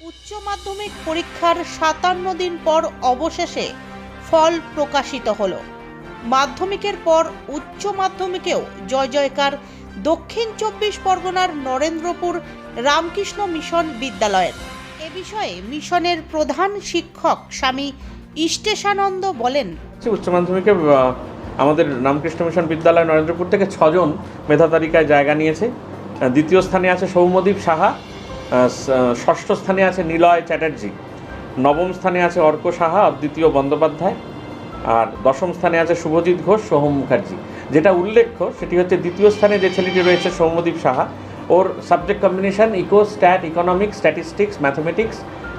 উচ্চ মাধ্যমিক পরীক্ষার সাতান্ন দিন পর অবশেষে ফল প্রকাশিত হলো। মাধ্যমিকের পর উচ্চ মাধ্যমিকেও জয় জয়কার দক্ষিণ চব্বিশ পরগনার নরেন্দ্রপুর রামকৃষ্ণ মিশন বিদ্যালয়ের। এ বিষয়ে মিশনের প্রধান শিক্ষক স্বামী ইষ্টেশানন্দ বলেন হচ্ছে উচ্চ মাধ্যমিকে আমাদের রামকৃষ্ণ মিশন বিদ্যালয় নরেন্দ্রপুর থেকে ছজন মেধা তালিকায় জায়গা নিয়েছে। দ্বিতীয় স্থানে আছে সৌম্যদীপ সাহা ষষ্ঠ স্থানে আছে নিলয় চ্যাটার্জি, নবম স্থানে আছে অর্ক সাহা অদ্বিতীয় বন্দ্যোপাধ্যায়, আর দশম স্থানে আছে শুভজিৎ ঘোষ, সোহম মুখার্জি। যেটা উল্লেখ্য, সেটি হচ্ছে দ্বিতীয় স্থানে যে ছেলেটি রয়েছে সৌম্যদীপ সাহা, ওর subject combination eco stat economics statistics mathematics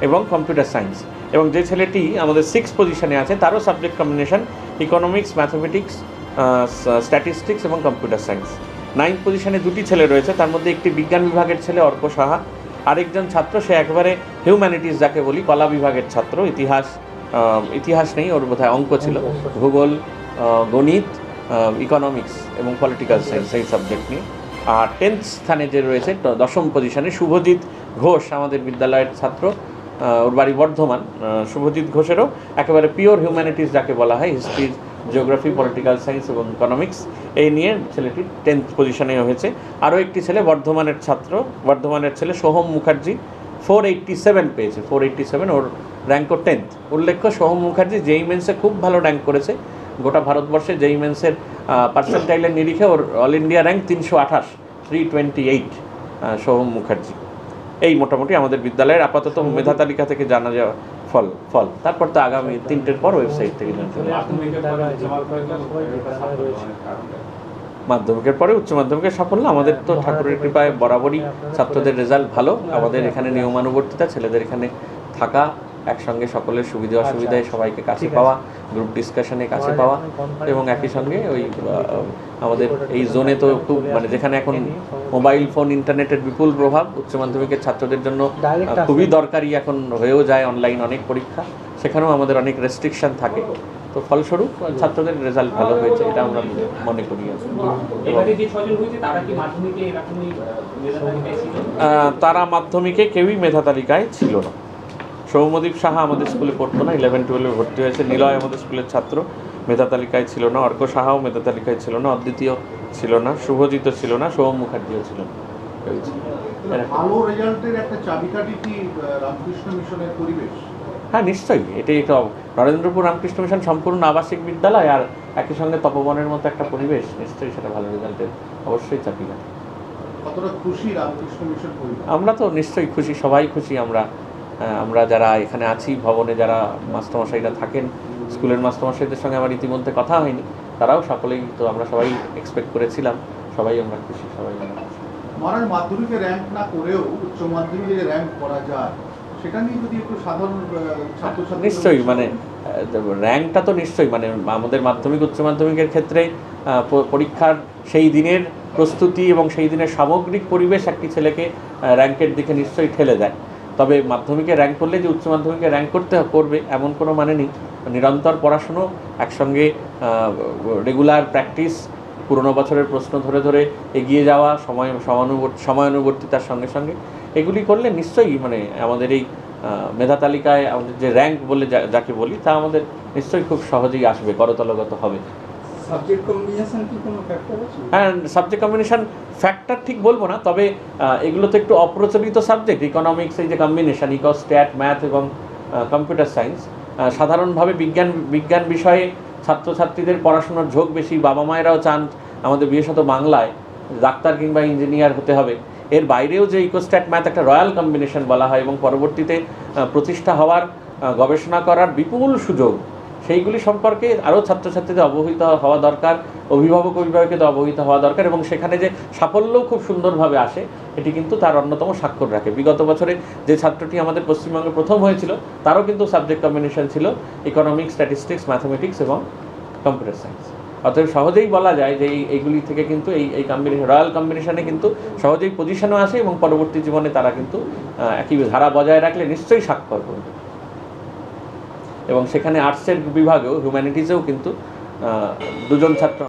এবং কম্পিউটার সায়েন্স এবং যে ছেলেটি আমাদের সিক্স পজিশনে আছে, তারও subject combination economics mathematics statistics এবং কম্পিউটার সায়েন্স নাইন্থ পজিশনে দুটি ছেলে রয়েছে, তার মধ্যে একটি বিজ্ঞান বিভাগের ছেলে অর্ক সাহা আরেকজন ছাত্র, সে একেবারে হিউম্যানিটিস যাকে বলি, কলা বিভাগের ছাত্র, ইতিহাস ইতিহাস নেই, ওর বোধহয় অঙ্ক ছিল। ভূগোল গণিত ইকোনমিক্স এবং পলিটিক্যাল সায়েন্স এই সাবজেক্ট নিয়ে। আর টেন্থ স্থানে যে রয়েছে দশম পজিশনে শুভজিৎ ঘোষ, আমাদের বিদ্যালয়ের ছাত্র। ওর বাড়ি বর্ধমান। শুভজিৎ ঘোষেরও একেবারে পিওর হিউম্যানিটিস যাকে বলা হয় হিস্ট্রি জিওগ্রাফি পলিটিক্যাল সায়েন্স এবং ইকোনমিক্স এই নিয়ে ছেলেটি টেন্থ পজিশনে হয়েছে। আরও একটি ছেলে বর্ধমানের ছাত্র বর্ধমানের ছেলে Soham Mukherjee four eighty seven পেয়েছে ফোর এইট্টি সেভেন ওর র্যাঙ্কও টেন্থ উল্লেখ্য সোহম মুখার্জি যেই মেন্সে খুব ভালো র্যাঙ্ক করেছে গোটা ভারতবর্ষে যেই মেন্সের পার্সেন্টাইলের নিরিখে ওর অল ইন্ডিয়া র্যাঙ্ক তিনশো আঠাশ three twenty eight Soham Mukherjee. এই মোটামুটি আমাদের বিদ্যালয়ের আপাতত মেধা তালিকা থেকে জানা যাওয়া ফল ফল তারপর তো আগামী তিনটের পর ওয়েবসাইট থেকে। মাধ্যমিকের পরে উচ্চ মাধ্যমিকের সাফল্য, আমাদের তো ঠাকুরের কৃপায় বরাবরই ছাত্রদের রেজাল্ট ভালো আমাদের এখানে নিয়মানুবর্তিতা, ছেলেদের এখানে থাকা একসঙ্গে সকলের সুবিধা অসুবিধায় সবাইকে কাছে পাওয়া গ্রুপ ডিসকাশনে কাছে পাওয়া এবং একই সঙ্গে ওই আমাদের এই জোনে তো খুব মানে যেখানে এখন মোবাইল ফোন ইন্টারনেটের বিপুল প্রভাব উচ্চ মাধ্যমিকের ছাত্রদের জন্য খুবই দরকারি এখন হয়েও যায় অনলাইন অনেক পরীক্ষা। সেখানেও আমাদের অনেক রেস্ট্রিকশন থাকে। তো ফলস্বরূপ ছাত্রদের রেজাল্ট ভালো হয়েছে এটা আমরা মনে করি এবারে যে ছজন হয়েছে তারা কি মাধ্যমিকে এরকমই আহ, মেধা তালিকায় ছিল? আহ, তারা মাধ্যমিকে কেউই মেধা তালিকায় ছিল না। সৌম্যদীপ সাহা আমাদের স্কুলে পড়তো না ইলেভেন টুয়েলভে ভর্তি হয়েছে। নিলয় আমাদের স্কুলের ছাত্র মেধা তালিকায় ছিল না অর্ক সাহাও মেধা তালিকায় ছিল না অদ্বিতীয় ছিল না শুভজিৎ ছিল না সোহম মুখার্জিও ছিল না। কেউই ছিল না। এরকম। ভালো রেজাল্টের একটা চাবিকাঠি কি রামকৃষ্ণ মিশনের পরিবেশ? হ্যাঁ নিশ্চয়ই এটাই একটা নরেন্দ্রপুর রামকৃষ্ণ মিশন সম্পূর্ণ আবাসিক বিদ্যালয় আর একই সঙ্গে তপবনের মতো একটা পরিবেশ নিশ্চয়ই সেটা ভালো রেজাল্টের অবশ্যই চাপিকা কতটা খুশি রামকৃষ্ণ মিশন আমরা তো নিশ্চয়ই খুশি সবাই খুশি আমরা। আমরা যারা এখানে আছি ভবনে যারা মাস্টারমশাইরা থাকেন স্কুলের মাস্টারমশাইদের সঙ্গে আমার ইতিমধ্যে কথা হয়নি তারাও সকলেই তো আমরা সবাই এক্সপেক্ট করেছিলাম সবাই আমরা খুশি সবাই আমরা মাধ্যমিকে র্যাঙ্ক না করেও উচ্চ মাধ্যমিকে র্যাঙ্ক করা যায় সেটা নিয়ে যদি একটু সাধারণ ছাত্রছাত্রী নিশ্চয়ই মানে র্যাঙ্কটা তো নিশ্চয়ই মানে আমাদের মাধ্যমিক উচ্চ মাধ্যমিকের ক্ষেত্রে পরীক্ষার সেই দিনের প্রস্তুতি এবং সেই দিনের সামগ্রিক পরিবেশ একটি ছেলেকে র্যাঙ্কের দিকে নিশ্চয়ই ঠেলে দেয়। তবে মাধ্যমিকে র্যাঙ্ক করলে যে উচ্চ মাধ্যমিকে র্যাঙ্ক করতে করবে, এমন কোনো মানে নেই। নিরন্তর পড়াশুনো, একসঙ্গে রেগুলার প্র্যাকটিস পুরনো বছরের প্রশ্ন ধরে ধরে এগিয়ে যাওয়া, সময়, সমানুবর্তী, সময়ানুবর্তিতার সঙ্গে সঙ্গে এগুলি করলে নিশ্চয়ই মানে আমাদের এই মেধা তালিকায় আমাদের যে র্যাঙ্ক বলে যাকে বলি, তা আমাদের নিশ্চয়ই খুব সহজেই আসবে, করতলগত হবে। হ্যাঁ সাবজেক্ট কম্বিনেশন ফ্যাক্টর ঠিক বলব না, তবে এগুলো তো একটু অপ্রচলিত সাবজেক্ট ইকোনমিক্স এই যে কম্বিনেশন ইকো স্ট্যাট ম্যাথ এবং কম্পিউটার সায়েন্স সাধারণভাবে বিজ্ঞান বিজ্ঞান বিষয়ে ছাত্রছাত্রীদের পড়াশোনার ঝোঁক বেশি, বাবা মায়েরাও চান আমাদের বিশেষত বাংলায়, ডাক্তার কিংবা ইঞ্জিনিয়ার হতে হবে। এর বাইরেও যে ইকোস্ট্যাট ম্যাথ একটা রয়্যাল কম্বিনেশন বলা হয় এবং পরবর্তীতে প্রতিষ্ঠা হওয়ার গবেষণা করার বিপুল সুযোগ সেইগুলি সম্পর্কে আরও ছাত্রছাত্রীদের অবহিত হওয়া দরকার, অভিভাবক অভিভাবকদের অবহিত হওয়া দরকার এবং সেখানে যে সাফল্যও খুব সুন্দরভাবে আসে, এটি কিন্তু তার অন্যতম স্বাক্ষর রাখে। বিগত বছরে যে ছাত্রটি আমাদের পশ্চিমবঙ্গে প্রথম হয়েছিল, তারও কিন্তু সাবজেক্ট কম্বিনেশন ছিল ইকোনমিক্স স্ট্যাটিস্টিক্স ম্যাথমেটিক্স এবং কম্পিউটার সায়েন্স অতএব সহজেই বলা যায় যে এই, এইগুলি থেকে কিন্তু এই এই কম্বিনেশন রয়্যাল কম্বিনেশনে কিন্তু সহজেই পজিশনও আসে এবং পরবর্তী জীবনে তারা কিন্তু একই ধারা বজায় রাখলে নিশ্চয়ই স্বাক্ষর করবে। এবং সেখানে আর্টসের বিভাগেও হিউম্যানিটিসেও কিন্তু দুজন ছাত্র